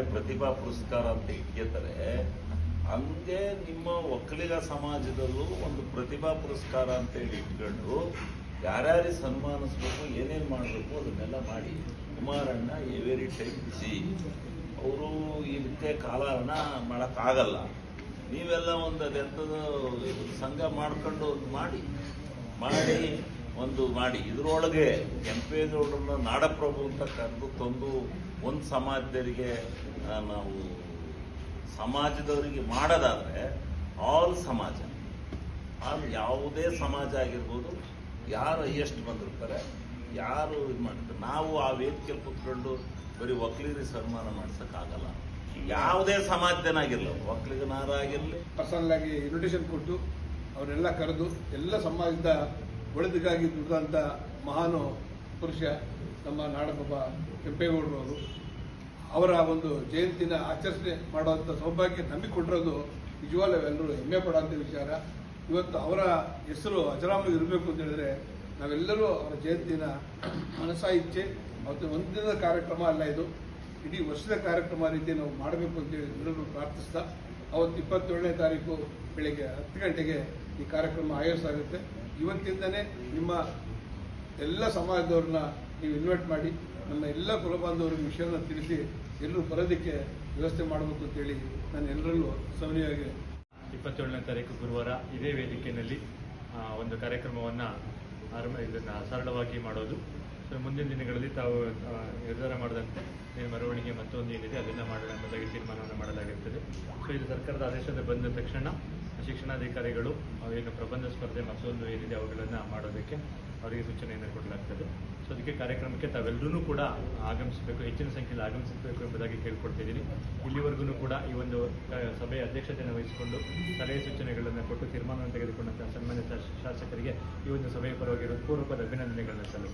ಪ್ರತಿಭಾ ಪುರಸ್ಕಾರ ಅಂತ ಇಟ್ಕೋತಾರೆ ಹಂಗೆ ನಿಮ್ಮ ಒಕ್ಕಲಿಗ ಸಮಾಜದಲ್ಲೂ ಒಂದು ಪ್ರತಿಭಾ ಪುರಸ್ಕಾರ ಅಂತೇಳಿ ಇಟ್ಕೊಂಡು ಯಾರ್ಯಾರಿಗೆ ಸನ್ಮಾನಿಸ್ಬೇಕು, ಏನೇನು ಮಾಡಬೇಕು ಅದನ್ನೆಲ್ಲ ಮಾಡಿ. ಕುಮಾರಣ್ಣ ವೆರಿ ಟೈಮ್ ಬಿಸಿ ಅವರು ಇದಕ್ಕೆ ಕಾಲಹರಣ ಮಾಡೋಕ್ಕಾಗಲ್ಲ. ನೀವೆಲ್ಲ ಒಂದು ಅದೆಂಥದ್ದು ಸಂಘ ಮಾಡ್ಕೊಂಡು ಒಂದು ಮಾಡಿ. ಮಾಡಿ. ಒಂದು ಮಾಡಿ. ಇದರೊಳಗೆ ಕೆಂಪೇಗೌಡರನ್ನ ನಾಡಪ್ರಭು ಅಂತ ಕರೆದು ತಂದು ಒಂದು ಸಮಾಜದವರಿಗೆ ನಾವು ಸಮಾಜದವರಿಗೆ ಮಾಡೋದಾದರೆ ಆಲ್ ಸಮಾಜ, ಆಲ್ ಯಾವುದೇ ಸಮಾಜ ಆಗಿರ್ಬೋದು, ಯಾರು ಎಷ್ಟು ಬಂದಿರ್ತಾರೆ, ಯಾರು ಇದು ಮಾಡ್ತಾರೆ. ನಾವು ಆ ವೇದಿಕೆ ಕುತ್ಕೊಂಡು ಬರೀ ಒಕ್ಕಲಿಗರಿಗೆ ಸನ್ಮಾನ ಮಾಡ್ಸೋಕ್ಕಾಗಲ್ಲ. ಯಾವುದೇ ಸಮಾಜದನಾಗಿರಲಿ ಒಕ್ಕಲಿಗನಾರಾಗಿರಲಿ ಪರ್ಸನಲ್ ಆಗಿ ಇನ್ವಿಟೇಷನ್ ಕೊಟ್ಟು ಅವರೆಲ್ಲ ಕರೆದು ಎಲ್ಲ ಸಮಾಜದ ಒಳಿತಿಗಾಗಿ ದುಡಿದಂಥ ಮಹಾನು ಪುರುಷ ನಮ್ಮ ನಾಡಪ್ರಭ ಕೆಂಪೇಗೌಡರು ಅವರು. ಒಂದು ಜಯಂತಿನ ಆಚರಣೆ ಮಾಡುವಂಥ ಸೌಭಾಗ್ಯ ನಂಬಿಕೊಂಡಿರೋದು ನಿಜವಾಗ್ಲೂ ಎಲ್ಲರೂ ಹೆಮ್ಮೆ ಪಡುವಂಥ ವಿಚಾರ. ಇವತ್ತು ಅವರ ಹೆಸರು ಅಜರಾಮವಾಗಿ ಇರಬೇಕು ಅಂತ ಹೇಳಿದ್ರೆ ನಾವೆಲ್ಲರೂ ಅವರ ಜಯಂತಿನ ಮನಸ್ಸಾ ಇಚ್ಛೆ ಅವತ್ತು ಒಂದಿನದ ಕಾರ್ಯಕ್ರಮ ಅಲ್ಲ ಇದು. ಇಡೀ ವರ್ಷದ ಕಾರ್ಯಕ್ರಮ ರೀತಿ ನಾವು ಮಾಡಬೇಕು ಅಂತೇಳಿ ಎಲ್ಲರೂ ಪ್ರಾರ್ಥಿಸ್ತಾ ಅವತ್ತು ಇಪ್ಪತ್ತೇಳನೇ ತಾರೀಕು ಬೆಳಿಗ್ಗೆ ಹತ್ತು ಗಂಟೆಗೆ ಈ ಕಾರ್ಯಕ್ರಮ ಆಯೋಜಿಸಲಾಗುತ್ತೆ ಇವತ್ತಿಂದನೇ ನಿಮ್ಮ ಎಲ್ಲ ಸಮಾಜದವ್ರನ್ನ ನೀವು ಇನ್ವೈಟ್ ಮಾಡಿ ನಮ್ಮ ಎಲ್ಲ ಕುಲಬಾಂಧವರಿಗೆ ವಿಷಯನ ತಿಳಿಸಿ ಎಲ್ಲರೂ ಬರೋದಕ್ಕೆ ವ್ಯವಸ್ಥೆ ಮಾಡಬೇಕು ಅಂತೇಳಿ ನಾನು ಎಲ್ಲರಲ್ಲೂ ಸವಿನಿಯಾಗಿ ಇಪ್ಪತ್ತೇಳನೇ ತಾರೀಕು ಗುರುವಾರ ಇದೇ ವೇದಿಕೆಯಲ್ಲಿ ಒಂದು ಕಾರ್ಯಕ್ರಮವನ್ನು ಆರಂಭ ಇದನ್ನು ಸರಳವಾಗಿ ಮಾಡೋದು. ಸೊ ಮುಂದಿನ ದಿನಗಳಲ್ಲಿ ತಾವು ನಿರ್ಧಾರ ಮಾಡಿದಂತೆ ಮೆರವಣಿಗೆ ಮತ್ತೊಂದು ಏನಿದೆ ಅದನ್ನು ಎಂಬುದಾಗಿ ತೀರ್ಮಾನವನ್ನು ಮಾಡಲಾಗಿರ್ತದೆ. ಸೊ ಇದು ಸರ್ಕಾರದ ಆದೇಶದ ಬಂದ ತಕ್ಷಣ ಶಿಕ್ಷಣಾಧಿಕಾರಿಗಳು ಏನು ಪ್ರಬಂಧ ಸ್ಪರ್ಧೆ ಮತ್ತೊಂದು ಏನಿದೆ ಅವುಗಳನ್ನು ಮಾಡೋದಕ್ಕೆ ಅವರಿಗೆ ಸೂಚನೆಯನ್ನು ಕೊಡಲಾಗ್ತದೆ. ಸೊ ಅದಕ್ಕೆ ಕಾರ್ಯಕ್ರಮಕ್ಕೆ ತಾವೆಲ್ಲರೂ ಕೂಡ ಆಗಮಿಸಬೇಕು, ಹೆಚ್ಚಿನ ಸಂಖ್ಯೆಯಲ್ಲಿ ಆಗಮಿಸಬೇಕು ಎಂಬುದಾಗಿ ಕೇಳ್ಕೊಳ್ತಿದ್ದೀನಿ ಇಲ್ಲಿವರೆಗೂ ಕೂಡ ಈ ಒಂದು ಸಭೆಯ ಅಧ್ಯಕ್ಷತೆಯನ್ನು ವಹಿಸಿಕೊಂಡು ಸಲಹೆ ಸೂಚನೆಗಳನ್ನು ಕೊಟ್ಟು ತೀರ್ಮಾನವನ್ನು ತೆಗೆದುಕೊಂಡಂತಹ ಸನ್ಮಾನ್ಯ ಶಾಸಕರಿಗೆ ಈ ಒಂದು ಸಭೆಯ ಪರವಾಗಿ ಹೃತ್ಪೂರ್ವಕದ ಅಭಿನಂದನೆಗಳನ್ನು ಸಲ್ಲಿಸ್ತೀನಿ.